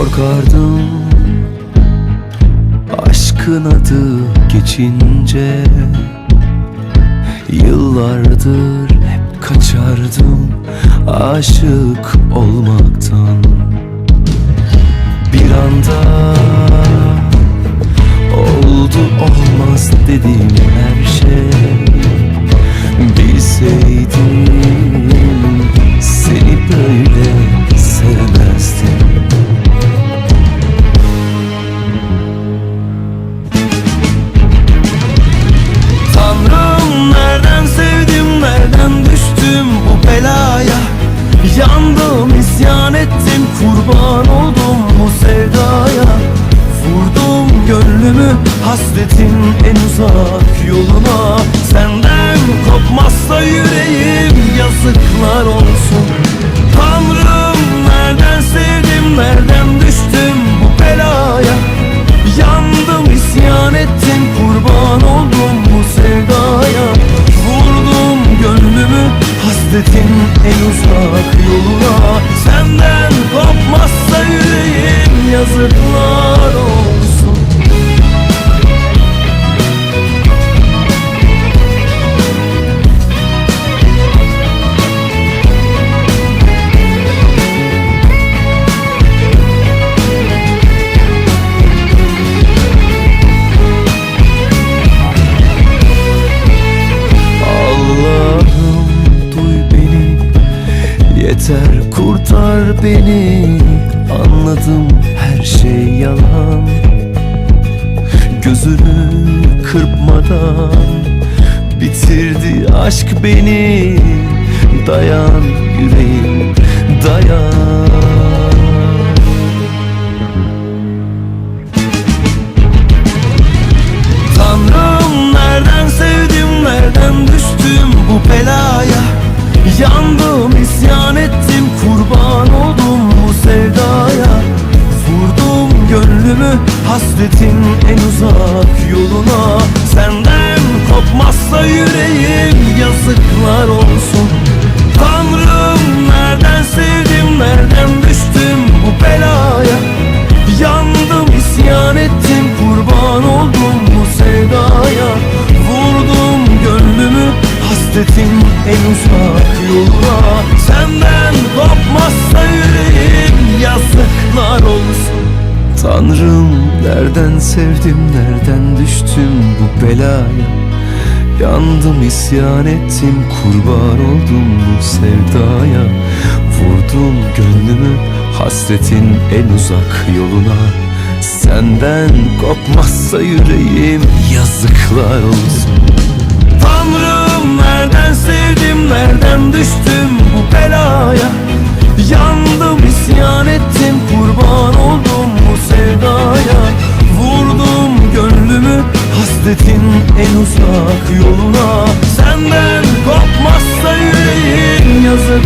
Korkardım Aşkın adı geçince. Yıllardır hep kaçardım Aşık olmaktan. Ettim kurban oldum bu sevdaya. Vurdum gönlümü hasretin en uzak yoluna. Senden kopmazsa yüreğim yazıklar olsun. Tanrım nereden sevdim nereden düştüm bu belaya? Yandım isyan ettim kurban oldum bu sevdaya. Vurdum gönlümü hasretin en uzak Yeter kurtar beni. Anladım her şey yalan. Gözünü kırpmadan Bitirdi aşk beni. Dayan yüreğim yoluna. Senden kopmazsa yüreğim yazıklar olsun. Tanrım nereden sevdim nereden düştüm bu belaya? Yandım isyan ettim kurban oldum bu sevdaya. Vurdum gönlümü hasretin en uzak yoluna nereden sevdim nereden düştüm bu belaya? Yandım isyan ettim kurban oldum bu sevdaya. Vurdum gönlümü hasretin en uzak yoluna. Senden kopmazsa yüreğim yazıklar olsun. Tanrım nereden sevdim nereden düştüm bu belaya hasretin en uzak yoluna. Senden kopmazsa yüreğim yazıklar